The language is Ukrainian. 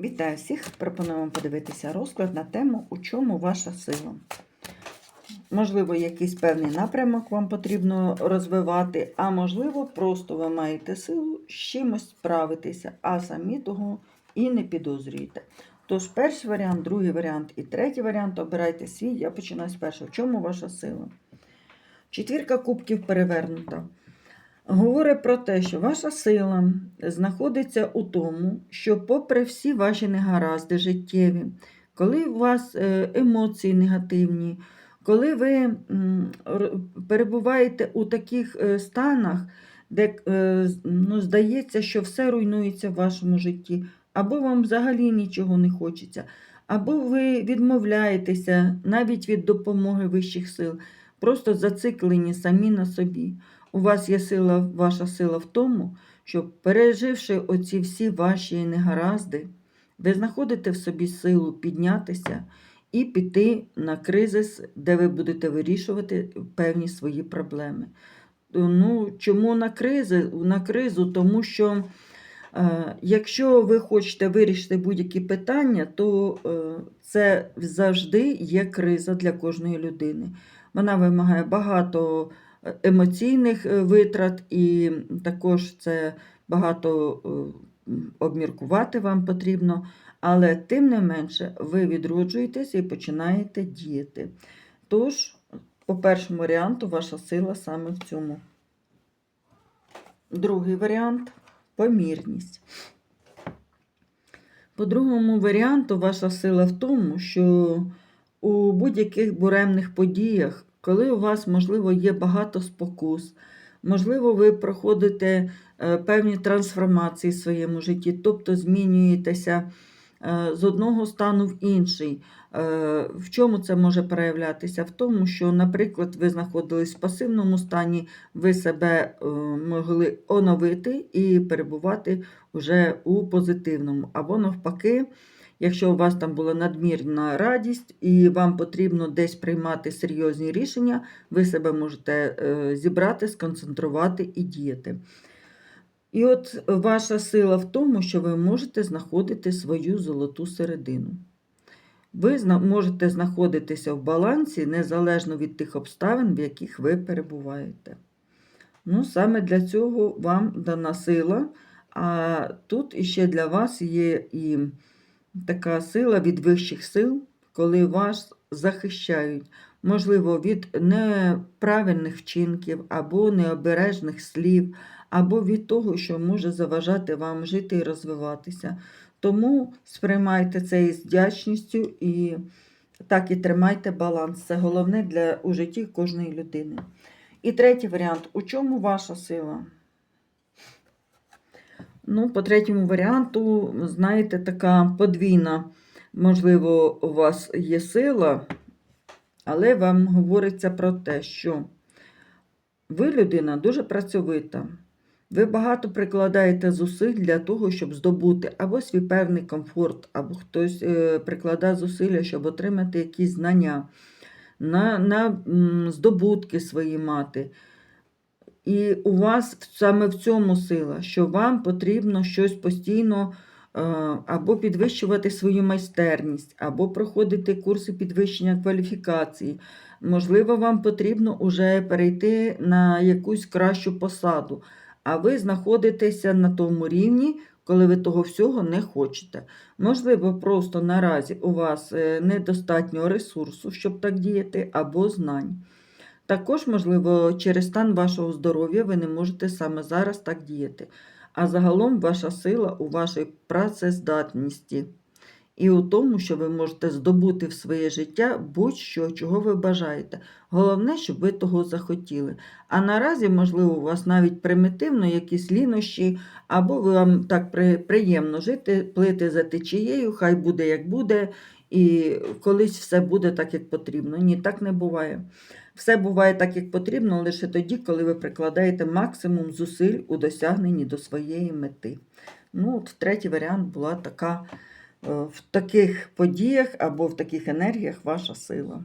Вітаю всіх! Пропоную вам подивитися розклад на тему, у чому ваша сила. Можливо, якийсь певний напрямок вам потрібно розвивати, а можливо, просто ви маєте силу з чимось справитися, а самі того і не підозрюєте. Тож, перший варіант, другий варіант і третій варіант обирайте свій. Я починаю з першого. В чому ваша сила? Четвірка кубків перевернута. Говорить про те, що ваша сила знаходиться у тому, що, попри всі ваші негаразди життєві, коли у вас е, емоції негативні, коли ви перебуваєте у таких е, станах, де е, ну, здається, що все руйнується в вашому житті, або вам взагалі нічого не хочеться, або ви відмовляєтеся навіть від допомоги вищих сил, просто зациклені самі на собі. У вас є сила, ваша сила в тому, що переживши оці всі ваші негаразди, ви знаходите в собі силу піднятися і піти на кризис, де ви будете вирішувати певні свої проблеми. Ну, чому на, кризи, на кризу? Тому що е, якщо ви хочете вирішити будь-які питання, то е, це завжди є криза для кожної людини. Вона вимагає багато емоційних е, витрат, і також це багато е, обміркувати вам потрібно. Але тим не менше, ви відроджуєтеся і починаєте діяти. Тож, по першому варіанту, ваша сила саме в цьому. Другий варіант помірність. По другому варіанту, ваша сила в тому, що у будь-яких буремних подіях, коли у вас, можливо, є багато спокус, можливо, ви проходите е, певні трансформації в своєму житті, тобто змінюєтеся е, з одного стану в інший. Е, В чому це може проявлятися? В тому, що, наприклад, ви знаходились в пасивному стані, ви себе могли оновити і перебувати вже у позитивному. Або навпаки, якщо у вас там була надмірна радість і вам потрібно десь приймати серйозні рішення, ви себе можете е, зібрати, сконцентрувати і діяти. І от ваша сила в тому, що ви можете знаходити свою золоту середину. Ви можете знаходитися в балансі незалежно від тих обставин, в яких ви перебуваєте. Ну, саме для цього вам дана сила, а тут іще для вас є і така сила від вищих сил, коли вас захищають, можливо, від неправильних вчинків або необережних слів, або від того, що може заважати вам жити і розвиватися. Тому сприймайте це із вдячністю і так і тримайте баланс. Це головне для у житті кожної людини. І третій варіант. У чому ваша сила? Ну, по третьому варіанту, знаєте, така подвійна, можливо, у вас є сила, але вам говориться про те, що ви людина дуже працьовита. Ви багато прикладаєте зусиль для того, щоб здобути або свій певний комфорт, або хтось е, прикладає зусилля, щоб отримати якісь знання, на, на здобутки свої мати. І у вас саме в цьому сила, що вам потрібно щось постійно е, або підвищувати свою майстерність, або проходити курси підвищення кваліфікації. Можливо, вам потрібно вже перейти на якусь кращу посаду, а ви знаходитеся на тому рівні, коли ви того всього не хочете. Можливо, просто наразі у вас е, недостатньо ресурсу, щоб так діяти, або знань. Також, можливо, через стан вашого здоров'я ви не можете саме зараз так діяти. А загалом ваша сила у вашій працездатності і у тому, що ви можете здобути в своє життя будь-що, чого ви бажаєте. Головне, щоб ви того захотіли. А наразі, можливо, у вас навіть примітивно якісь лінощі, або вам так приємно жити, плити за течією, хай буде як буде, і колись все буде так, як потрібно. Ні, так не буває. Все буває так, як потрібно, лише тоді, коли ви прикладаєте максимум зусиль у досягненні до своєї мети. Ну, от третій варіант була така е, в таких подіях або в таких енергіях ваша сила.